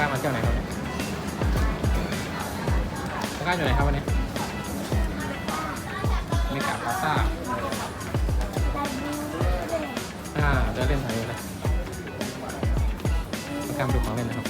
ก้ามาเที่ยวไหนครับเนี่ยตะก้าอยู่ไหนครับวันนี้มีกาพาซ่าอ่าจะเล่นไทยนะตะกัาดูของเล่นนะครับ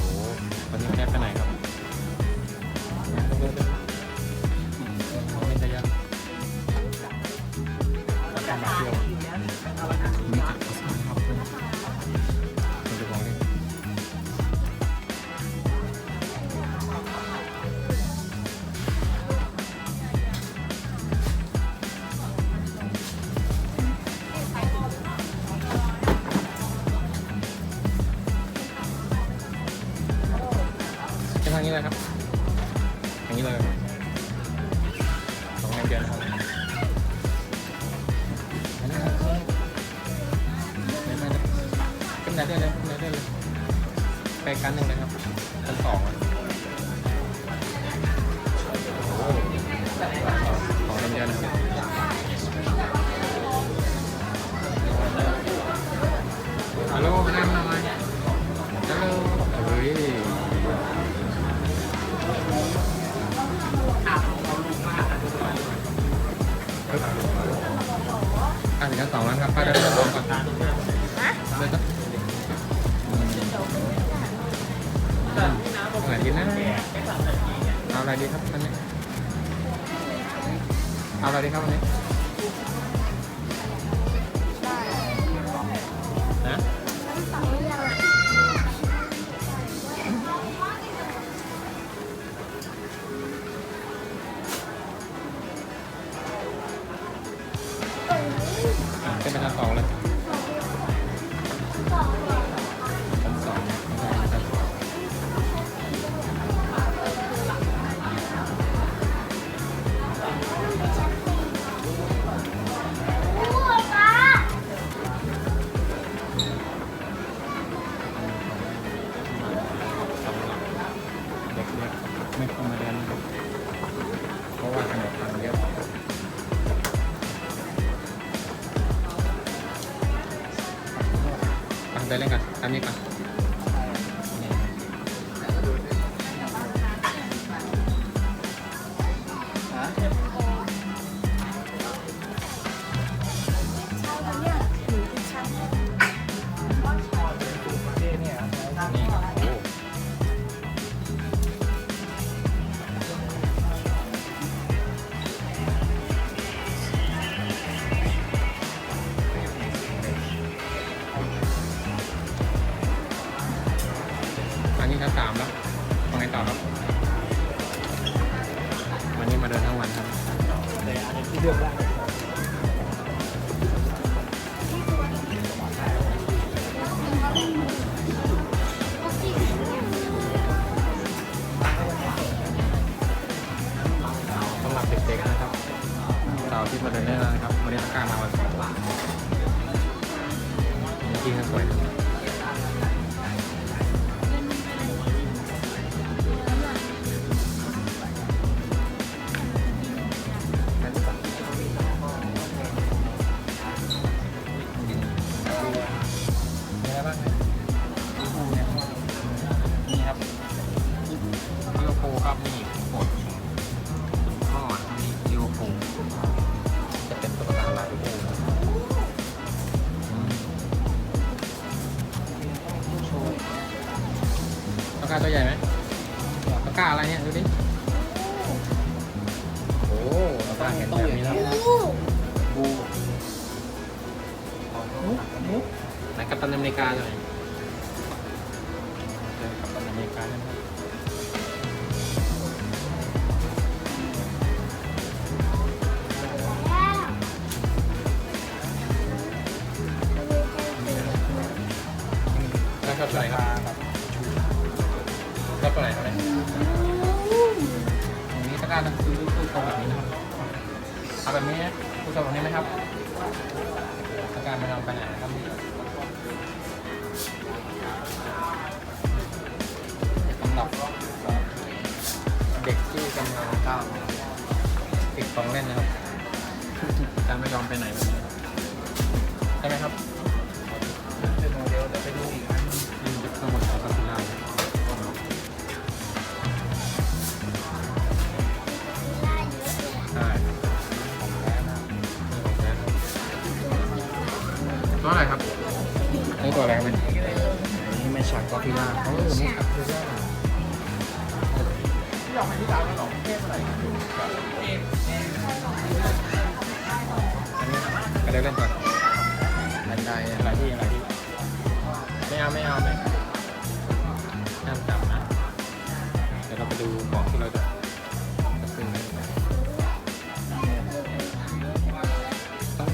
โอ้วันนี้แค่ไปไหนครับ เลือกได้ ใส่มาแบบก็เท่าไหร่เท่าไรตรงนี้ตะกร้าต้องซื้อตู้ตรงแบบนี้นะครับเอาแบบนี้ตู้ตรงแบนี้ไหมครับตะกร้าไมันำไปไหนนะครับสำหรับเด็กที่กำลังก้าวติดของเล่นนะครับ การไม่ยอมไปไหนแบบนี้ใช่ไหมครับ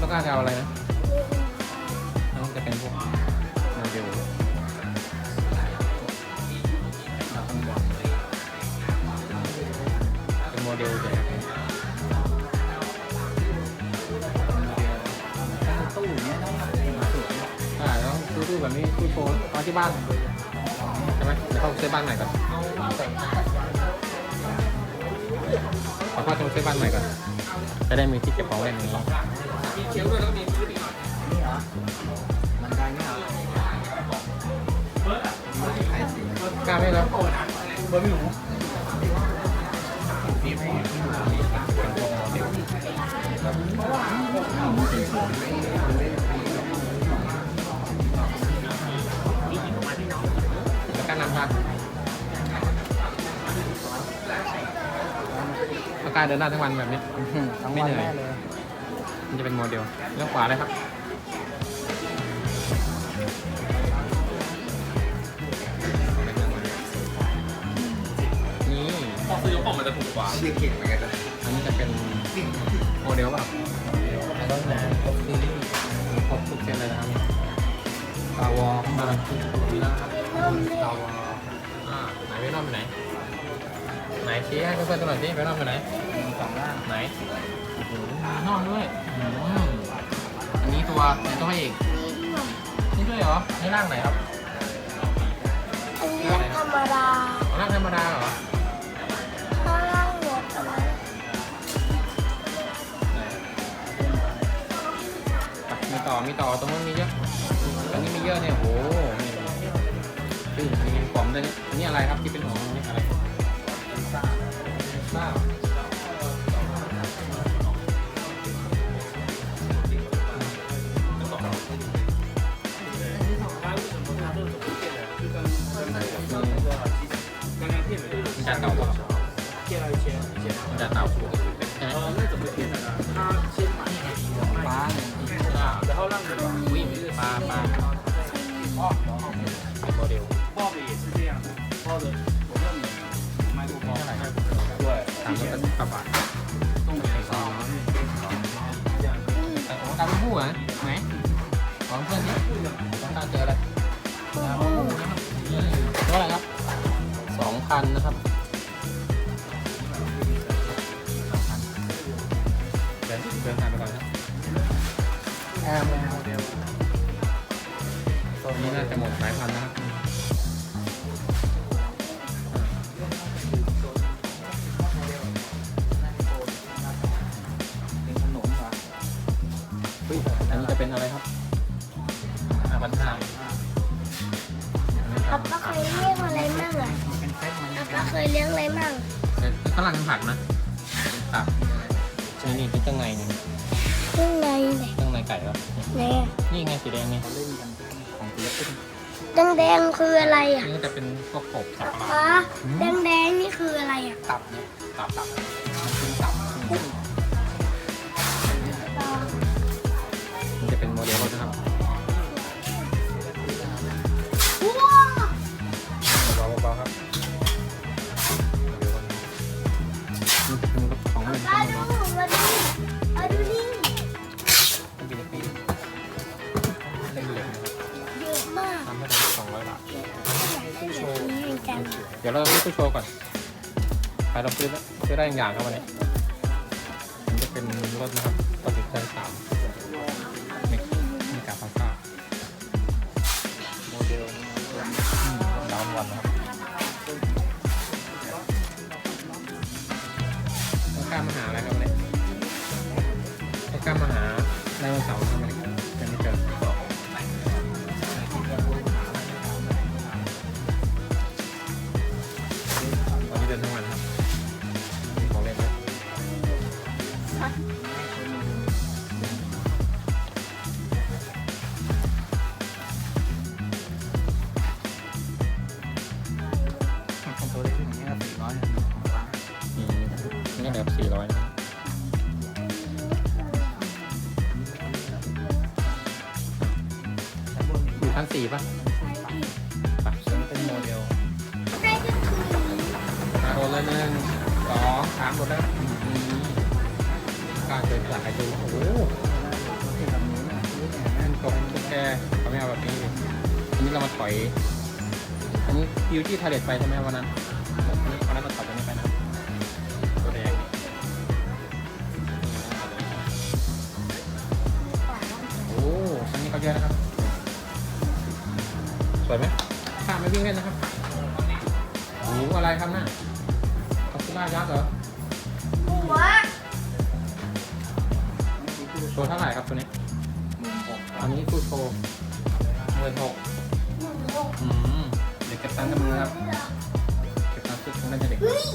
ต้องการจะเอาอะไรนะต้องจะเป็นพวกโมเดลเป็นโมเดลใหญ่ครับตู้เนี้ยต้องสวยอ่าต้องซื้อตู้แบบนี้ตู้โชว์เอาที่บ้านใช่ไหมเดี๋ยวเข้าซื้อบ้านใหม่ก่อนขอพ่อชมซื้อบ้านใหม่ก่อนจะได้มีที่เก็บของเล่นนี้ อย่างนี้นี่เหรอบันไดเนี่ยเหรอใครสีกล้าไหมครับเบอร์ไม่หนูแล้วก็นำพาอากาศเดินหน้าทั้งวันแบบนี้ ทั้งวันแน่เลย มันจะเป็นโมเดลเลี้ยวขวาเลยครับนี่พอซื้อยกกล่องมันจะถูกกว่า ชื่อเก่งเหมือนกันนะอันนี้จะเป็นโมเดลเปล่าแล้วก็นะครบซีรีส์ครบทุกเซตเลยนะครับตาวอมาตาวออ่าไหนเวนอมอยู่ไหน ไหนชี้ให้เพื่อนๆดูหน่อยสิเวนอมอยู่ไหนมี สองล่างไหนโอ้โหมีนอกด้วยอืมอันนี้ตัวไหนตัวพระเอกนี่ด้วยเหรอนี่ร่างไหนครับอันนี้ธรรมดาร่างธรรมดาเหรอถ้าล่างรถอะไรไหนไปมีต่อมีต่อตรงนู้นมีเยอะอันนี้มีเยอะเนี่ยโอ้โหนี่นี่มีกล่องด้วยนี่อันนี้อะไรครับที่เป็นหัวนี่อะไร าวิ่งปลาปลาเป็นโมเดล 抱的也是这样的，抱的我问你，麦克风 เท่าไหร่ครับ 对， สามร้อยแปดสิบกว่าบาท 动的也是这样。 แต่ของตามผู้อ่ะไหนของเพื่อนนี่ต้องการเจออะไรตามผู้นะครับนี่เท่าไหร่ครับสองพันนะครับสองพันเดินเดินทางไปก่อนครับ แอมโมเดลตัวนี้น่าจะหมดหลายพันนะครับเป็นถนนเหรออันนี้จะเป็นอะไรครับห้าพันห้าป๊าป๊าเคยเลี้ยงอะไรมั่งอะเป็นเซ็ตมันป๊าป๊าเคยเลี้ยงอะไรมั่งข้างหลังเป็นผักนะผักนี่นี่เป็นเครื่องในนี่เครื่องในไหนเครื่อง ในไก่เหรอไหนนี่ไงสีแดงนี่เขาเล่นกันของศิลปินแดงแดงๆคืออะไรอะนี่ก็จะเป็นพวกกบสับปะรดป๊าแดงแดงๆนี่คืออะไรอะตับเนี่ยตับตับมันเป็นตับกุ้ง สองร้อยบาทอยากได้แบบนี้เดี๋ยวเราซื้อตู้โชว์ก่อนใครเราซื้อซื้อได้อย่างครับวันนี้มันจะเป็นรถนะครับตัดสินใจสาม ไม่เอาแบบนี้อันนี้เรามาถอย อันนี้ดิวที่ทาเลตไปใช่ไหมวันนั้นวันนั้นวันนั้นเราถอยตัวนี้ไปนะตัวแดงโอ้อันนี้เขาเยอะนะครับ สวยไหมข้ามไม่วิ่งเล่นนะครับโอ้โหอะไรครับน่ะคาสิล่ายักษ์เหรอหัวโชว์เท่าไหร่ครับตัวนี้หมื่นหกอันนี้ตู้โชว์ห มื่นหกหนึ่งหกอืมเด็กเก็บตังค์กันมือครับ เก็บตังค์ซื้อของเล่นให้เด็ก เฮ้ย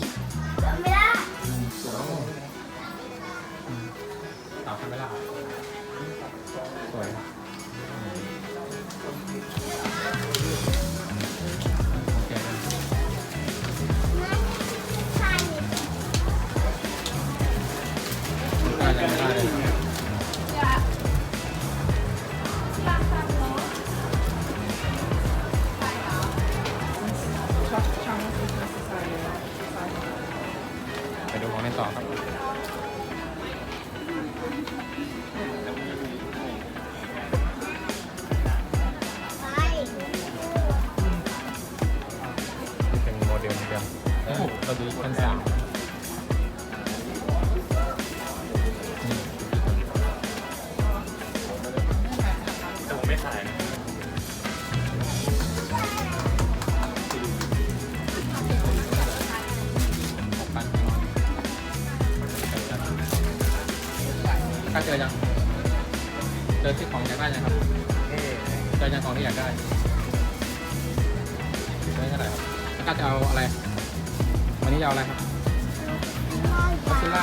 โอ้โหเ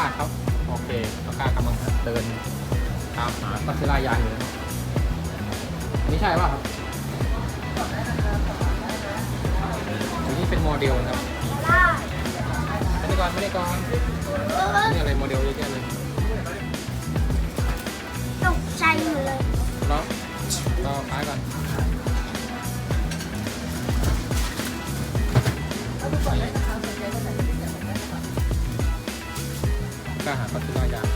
ก็ซิล่าครับ โอเคแล้วกล้ากำลังเดินตามหาก็ซิล่ายางอยู่นะครับอันนี่ใช่ป่ะครับอันนี้เป็นโมเดลนะครับได้ไม่ได้ก่อนไม่ได้ก่อนเออนี่อะไรโมเดลเยอะแยะเลยตกใจหมดเลยแล้วเราขายก่อน ก็หาก็ซิล่ายาง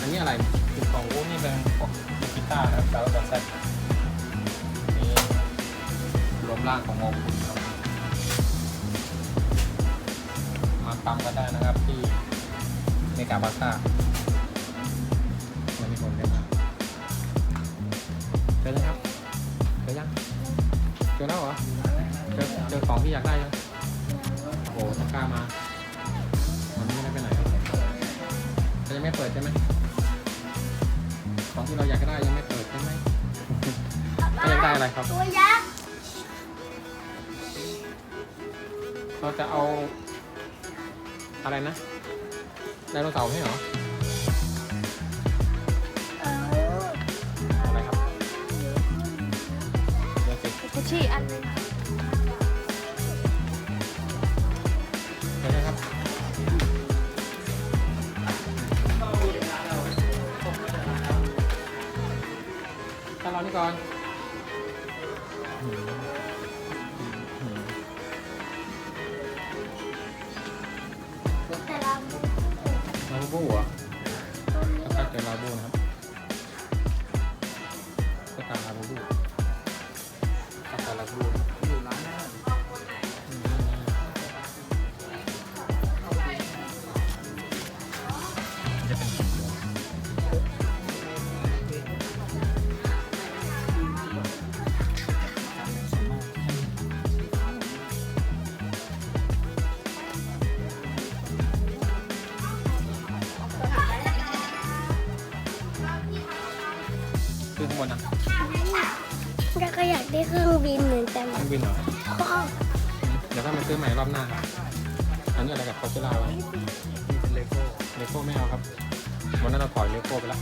อันนี้อะไรคือของโอ้นี่เป็นพวกกีตาร์นะครับแล้วแบบแซดนี่รวมร่างของโมกุลครับมาปั๊มก็ได้นะครับที่เมกาบาซ่ามันมีคนเล่นนะเจอยังครับเจอยังเจอแล้วเหรอเจอเจอของที่อยากได้ยังโอ้โหตะกร้ามา ยังไม่เปิดใช่ไหมของที่เราอยากได้ยังไม่เปิดใช่ไหมถ้าอยากได้อะไรครับ ตัวยักษ์เราจะเอาอะไรนะไดโนเสาร์ใช่เหรอเอ ก่อนอืมอืมแต่เราลาบูบูเหรอแล้วก็เจอลาบูนะครับก็ตามลาบูบูก็ตามลาบู บินเหรอก็เดี๋ยวถ้ามาซื้อใหม่รอบหน้าครับอันนี้อะไรกับคอสเจล่าวะนี่เป็นเลโก้เลโก้ไม่เอาครับวันนั้นเราถอยเลโก้ไปแล้ว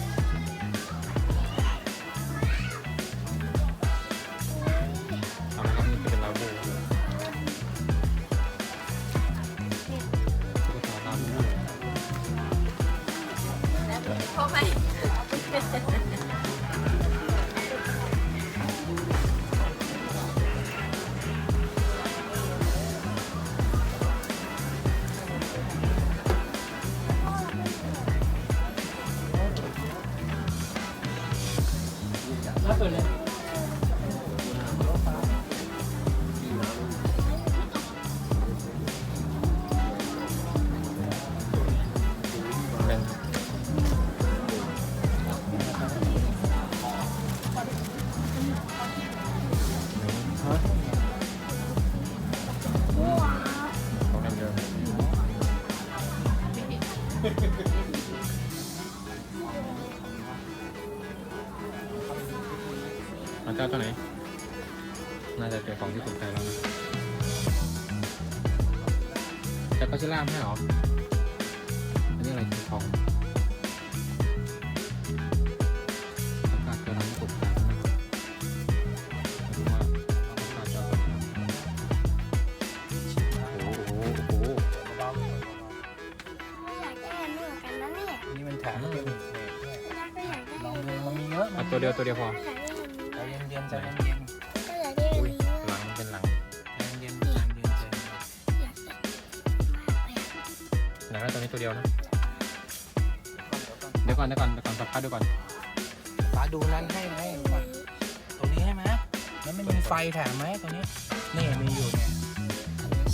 เยอะเอาตัวเดียวตัวเดียวพอก็อยากได้อันนี้ใจเย็นๆใจเย็นก็อยากได้อันอุ้ยนี้หลังมันเป็นหลังๆใจเย็นๆใจเย็นๆใจเย็นอยากได้มากเลยอะไหนก็ตัวนี้ตัวเดียวนะๆเดี๋ยวก่อนเดี๋ยวก่อนเดี๋ยวก่อนเดี๋ยวก่อนสักพักเดี๋ยวก่อนป้าดูนั้นให้ให้ก่อนตัวนี้ให้ไหมแล้วมันมีไฟแถมไหมตัวนี้นี่มีอยู่เนี่ย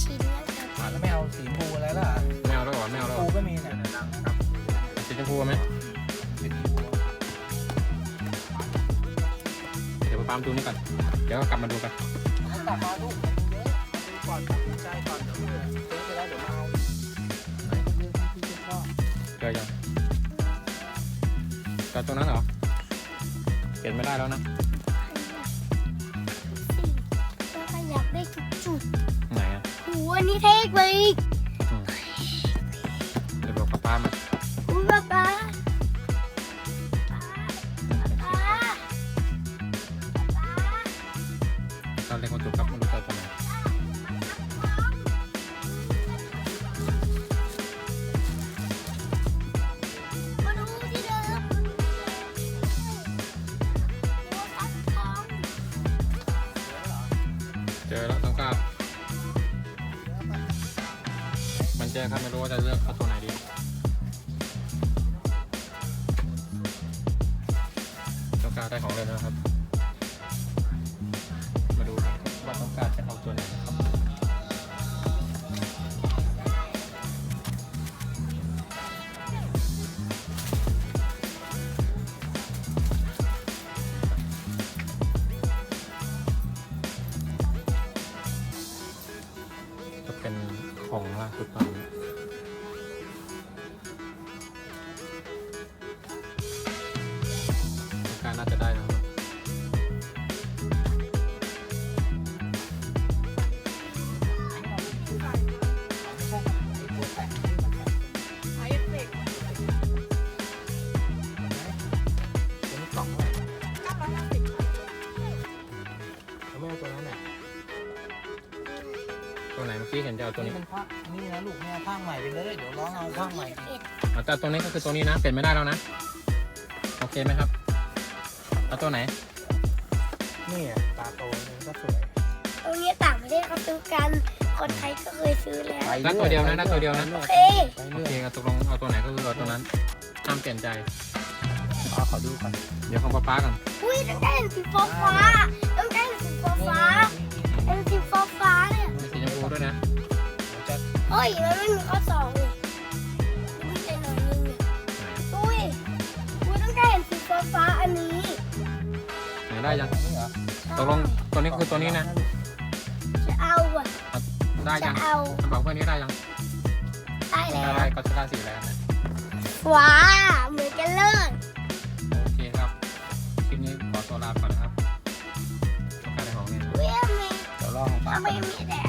ชิ้นแล้วจะอะแล้วไม่เอาสีชมพูอะไรล่ะไม่เอาแล้วเหรอไม่เอาแล้วเหรปูอก็มีเนี่ยนะครับสีชมพูไหม เดี๋ยวไปปั๊มดูนี่ก่อน เดี๋ยวก็กลับมาดูกันกลับมาลูกเดูก่อนตัดสินใจก่อนเดี๋ยวซื้อไปแล้วเดี๋ยวมาเอาไหนก็เลือกที่ที่ชอบเจอยังเจอตัวนั้นเหรอเห็นไม่ได้แล้วนะแล้วก็อยากได้ทุกจุดไหนอะโหอันนี้เท่กว่าอีก ตอนเล่ ตัวไหนเมื่เห็นจะเอาตัวนี้นี่มันผ้านี่นะลูกไม่เอาผ้าใหม่ไปเลยเดี๋ยวร้องเอาผ้าใหม่เอาแต่ตัวนี้ก็คือตัวนี้นะเปลี่ยนไม่ได้แล้วนะโอเคไหมครับเอาตัวไหนนี่อะตาโตนี่ก็สวยตรงนี้ต่างประเทศเขาซื้อกัน คนไทยก็เคยซื้อแล้วได้ตัวเดียวนะได้ตัวเดียวนะโอเคไปโอเรื่เคอยเอาตกลงเอาตัวไหนก็คือเอาตัวนั้นห้ามเปลี่ยนใจ เอาขอดูก่อนเดี๋ยวของป้าป้าก่อนอุ้ยต้องได้เห็นสีฟ้าฟ้าต้องได้เห็นสีฟ้าฟ้า ด้วยนะเดี๋ยวจะเฮ้ยมันไม่มีข้อสองเลยดูใจหน่อยนึงเนี่ยอุ้ยอุ้ยต้องได้เห็นสีฟ้าฟ้าอันนี้ไหนได้ยังนี่เหรอตกลงตัวนี้คือตัวนี้นะจะเอาอะได้จะยังเอาบอกเพื่อนนี้ได้ยังได้แล้ได้วได้ก็จะได้สีแล้วนะว้าเหมือนกันเลยโอเคครับคลิปนี้ขอตัวลาก่อนนะครับต้องการได้ของเนี่ย เว้ยทำไมเดี๋ยวรอของป้าทำไมมีแต่อันนี้แหละ